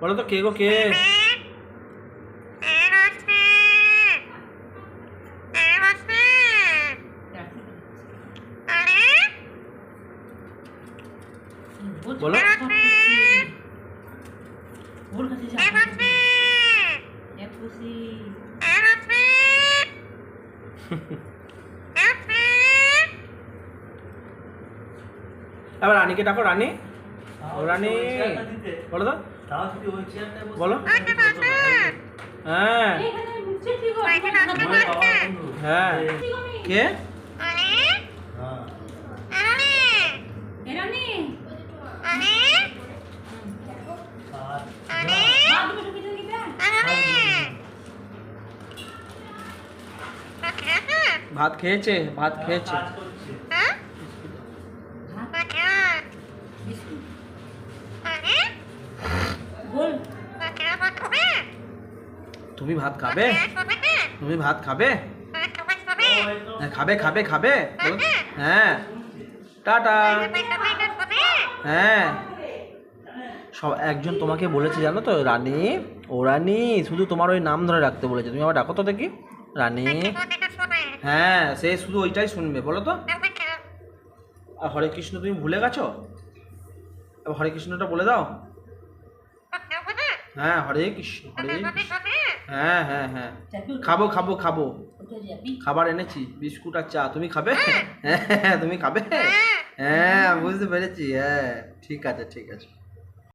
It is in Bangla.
বলো তো কে গো কে বলো এবার রানীকে ডাকো রানী রানী বলো বলো। হ্যাঁ। হ্যাঁ কে ভাত খেয়েছে ভাত খেয়েছে কাজ করছে। বিস্কুট বল তুমি ভাত খাবে? তুমি ভাত খাবে? হ্যাঁ, খাবে খাবে খাবে। হ্যাঁ। টাটা। হ্যাঁ। সব একজন তোমাকে বলেছে জানো তো রানী। ও রানী শুধু তোমার ওই নাম ধরে রাখতে বলেছে। তুমি আবার ডাকো তো দেখি। রানী। হ্যাঁ সে শুধু ওইটাই শুনবে বলো তো। আর হরে কৃষ্ণ তুমি ভুলে গেছো? হরে কৃষ্ণটা বলে দাও। হ্যাঁ হরে কৃষ্ণ হরে কৃষ্ণ। হ্যাঁ হ্যাঁ হ্যাঁ। খাব খাব খাব। খাবার এনেছি বিস্কুট আর চা। তুমি খাবে? হ্যাঁ। তুমি খাবে? হ্যাঁ বুঝতে পেরেছি। হ্যাঁ ঠিক আছে ঠিক আছে।